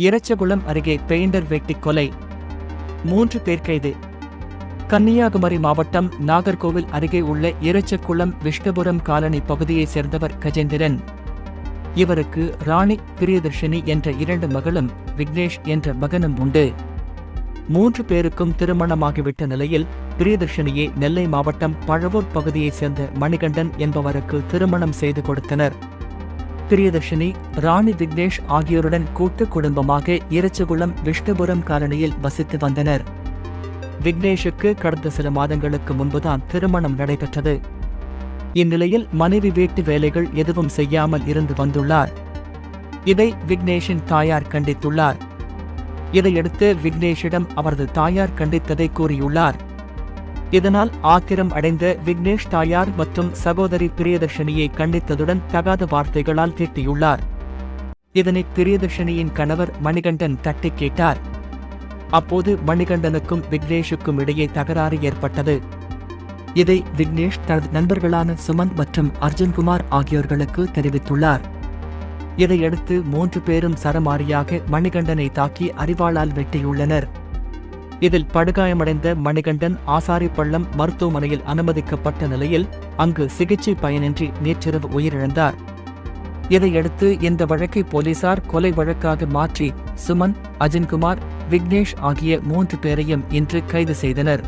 இறைச்சகுளம் அருகே பெயிண்டர் வெட்டி கொலை. மூன்று பேர் கைது. கன்னியாகுமரி மாவட்டம் நாகர்கோவில் அருகே உள்ள இறச்சக்குளம் விஷ்ணுபுரம் காலனி பகுதியைச் சேர்ந்தவர் கஜேந்திரன். இவருக்கு ராணி பிரியதர்ஷினி என்ற இரண்டு மகளும் விக்னேஷ் என்ற மகனும் உண்டு. மூன்று பேருக்கும் திருமணமாகிவிட்ட நிலையில் பிரியதர்ஷினியை நெல்லை மாவட்டம் பழவூர் பகுதியைச் சேர்ந்த மணிகண்டன் என்பவருக்கு திருமணம் செய்து கொடுத்தனர். பிரியதர்ஷினி ராணி விக்னேஷ் ஆகியோருடன் கூட்டு குடும்பமாக இறச்சகுளம் விஷ்ணுபுரம் காலனியில் வசித்து வந்தனர். விக்னேஷுக்கு கடந்த சில மாதங்களுக்கு முன்புதான் திருமணம் நடைபெற்றது. இந்நிலையில் மனைவி வீட்டு வேலைகள் எதுவும் செய்யாமல் இருந்து வந்துள்ளார். இதை விக்னேஷின் தாயார் கண்டித்துள்ளார். இதையடுத்து விக்னேஷிடம் அவரது தாயார் கண்டித்ததை கூறியுள்ளார். இதனால் ஆத்திரம் அடைந்த விக்னேஷ் தாயார் மற்றும் சகோதரி பிரியதர்ஷினியை கண்டித்ததுடன் தகாத வார்த்தைகளால் திட்டியுள்ளார். இதனை பிரியதர்ஷினியின் கணவர் மணிகண்டன் தட்டிக் கேட்டார். அப்போது மணிகண்டனுக்கும் விக்னேஷுக்கும் இடையே தகராறு ஏற்பட்டது. இதை விக்னேஷ் தனது நண்பர்களான சுமந்த் மற்றும் அர்ஜுன்குமார் ஆகியோர்களுக்கு தெரிவித்துள்ளார். இதையடுத்து மூன்று பேரும் சரமாரியாக மணிகண்டனை தாக்கி அறிவாளால் வெட்டியுள்ளனர். இதில் படுகாயமடைந்த மணிகண்டன் ஆசாரிப்பள்ளம் மருத்துவமனையில் அனுமதிக்கப்பட்ட நிலையில் அங்கு சிகிச்சை பயனின்றி நேற்றிரவு உயிரிழந்தார். இதையடுத்து இந்த வழக்கை போலீசார் கொலை வழக்காக மாற்றி சுமன் அஜின்குமார் விக்னேஷ் ஆகிய மூன்று பேரையும் இன்று கைது செய்தனர்.